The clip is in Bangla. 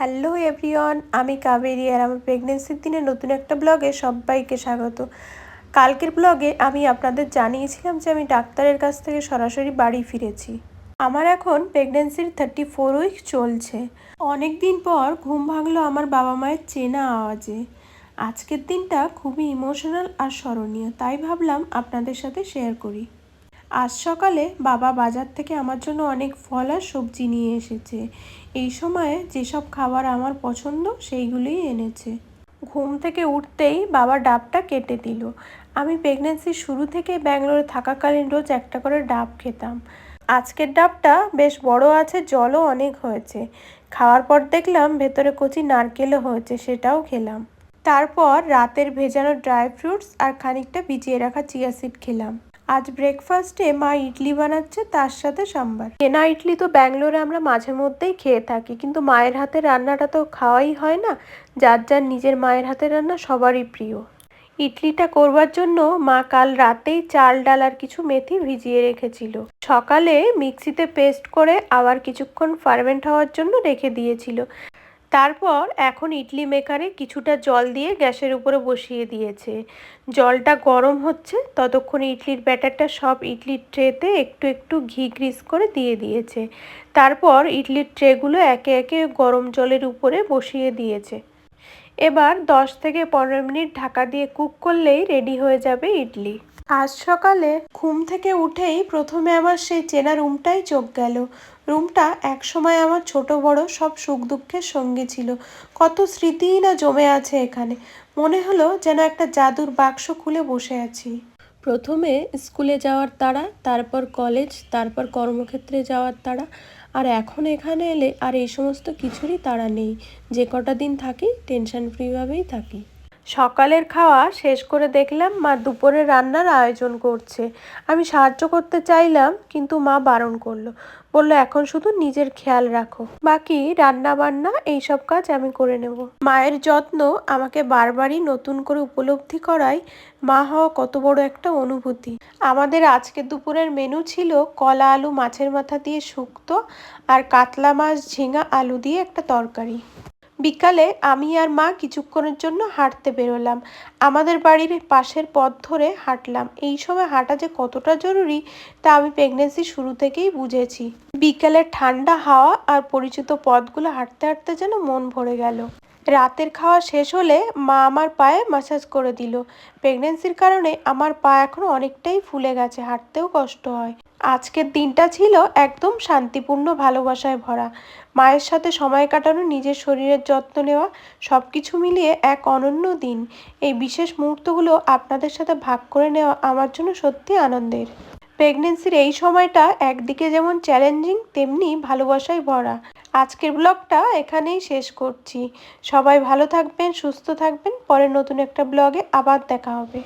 হ্যালো এভরিওয়ান, আমি কাবেরি আর আমার প্রেগনেন্সির দিনে নতুন একটা ব্লগে সবাইকে স্বাগত। কালকের ব্লগে আমি আপনাদের জানিয়েছিলাম যে আমি ডাক্তারের কাছ থেকে সরাসরি বাড়ি ফিরেছি। আমার এখন প্রেগনেন্সির থার্টি ফোর উইক চলছে। অনেক দিন পর ঘুম ভাঙলো আমার বাবা মায়ের চেনা আওয়াজে। আজকের দিনটা খুবই ইমোশনাল আর স্মরণীয়, তাই ভাবলাম আপনাদের সাথে শেয়ার করি। আজ সকালে বাবা বাজার থেকে আমার জন্য অনেক ফল আর সবজি নিয়ে এসেছে। এই সময়ে যেসব খাবার আমার পছন্দ, সেইগুলোই এনেছে। ঘুম থেকে উঠতেই বাবা ডাবটা কেটে দিল। আমি প্রেগনেন্সির শুরু থেকে ব্যাঙ্গালোরে থাকাকালীন রোজ একটা করে ডাব খেতাম। আজকের ডাবটা বেশ বড় আছে, জলও অনেক হয়েছে। খাওয়ার পর দেখলাম ভেতরে কচি নারকেলও হয়েছে, সেটাও খেলাম। তারপর রাতের ভেজানো ড্রাই ফ্রুটস আর খানিকটা ভিজিয়ে রাখা চিয়া সিড খেলাম। আজ ব্রেকফাস্টে মা ইডলি বানাচ্ছে, তার সাথে সাম্বার। কেনা ইডলি তো ব্যাঙ্গালোরে আমরা মাঝে মধ্যেই খেয়ে থাকি, কিন্তু মায়ের হাতের রান্নাটা তো খাওয়াই হয় না, যার যার নিজের মায়ের হাতের রান্না সবারই প্রিয়। ইডলিটা করবার জন্য মা কাল রাতেই চাল, ডাল আর কিছু মেথি ভিজিয়ে রেখেছিল। সকালে মিক্সিতে পেস্ট করে আবার কিছুক্ষণ ফার্মেন্ট হওয়ার জন্য রেখে দিয়েছিল। তারপর এখন ইডলি মেকারে কিছুটা জল দিয়ে গ্যাসের উপরে বসিয়ে দিয়েছে। জলটা গরম হচ্ছে, ততক্ষণ ইডলির ব্যাটারটা সব ইডলির ট্রেতে একটু একটু ঘি গ্রিস করে দিয়ে দিয়েছে। তারপর ইডলির ট্রেগুলো একে একে গরম জলের উপরে বসিয়ে দিয়েছে। এবার দশ থেকে পনেরো মিনিট ঢাকা দিয়ে কুক করলেই রেডি হয়ে যাবে ইডলি। আজ সকালে ঘুম থেকে উঠেই প্রথমে আমার সেই চেনা রুমটাই চোখ গেল। রুমটা একসময় আমার ছোট বড় সব সুখ দুঃখের সঙ্গী ছিল। কত স্মৃতিই না জমে আছে এখানে। মনে হলো যেন একটা জাদুর বাক্স খুলে বসে আছি। প্রথমে স্কুলে যাওয়ার তাড়া, তারপর কলেজ, তারপর কর্মক্ষেত্রে যাওয়ার তাড়া, আর এখন এখানে এলে আর এই সমস্ত কিছুরই তাড়া নেই। যে কটা দিন থাকি টেনশন ফ্রিভাবেই থাকি। সকালের খাওয়া শেষ করে দেখলাম মা দুপুরে রান্নার আয়োজন করছে। আমি সাহায্য করতে চাইলাম, কিন্তু মা বারণ করল। বলল, এখন শুধু নিজের খেয়াল রাখো। বাকি রান্না বান্না এইসব কাজ আমি করে নেব। মায়ের যত্ন আমাকে বারবারই নতুন করে উপলব্ধি করায় মা হওয়া কত বড় একটা অনুভূতি। আমাদের আজকে দুপুরের মেনু ছিল কলা আলু মাছের মাথা দিয়ে শুক্তো আর কাতলা মাছ ঝিঙা আলু দিয়ে একটা তরকারি। বিকালে আমি আর মা কিছুক্ষণের জন্য হাঁটতে বেরোলাম। আমাদের বাড়ির পাশের পথ ধরে হাঁটলাম। এই সময় হাঁটা যে কতটা জরুরি তা আমি প্রেগনেন্সি শুরু থেকেই বুঝেছি। বিকালের ঠান্ডা হাওয়া আর পরিচিত পথগুলো হাঁটতে হাঁটতে যেন মন ভরে গেল। রাতের খাওয়া শেষ হলে মা আমার পায়ে মাসাজ করে দিল। প্রেগনেন্সির কারণে আমার পা এখন অনেকটাই ফুলে গেছে, হাঁটতেও কষ্ট হয়। আজকের দিনটা ছিল একদম শান্তিপূর্ণ, ভালোবাসায় ভরা। মায়ের সাথে সময় কাটানো, নিজের শরীরের যত্ন নেওয়া সব কিছু মিলিয়ে এক অনন্য দিন। এই বিশেষ মুহূর্তগুলো আপনাদের সাথে ভাগ করে নেওয়া আমার জন্য সত্যি আনন্দের। প্রেগনেন্সির এই সময়টা একদিকে যেমন চ্যালেঞ্জিং, তেমনি ভালোবাসায় ভরা। আজকের ব্লগটা এখানেই শেষ করছি। সবাই ভালো থাকবেন, সুস্থ থাকবেন। পরে নতুন একটা ব্লগে আবার দেখা হবে।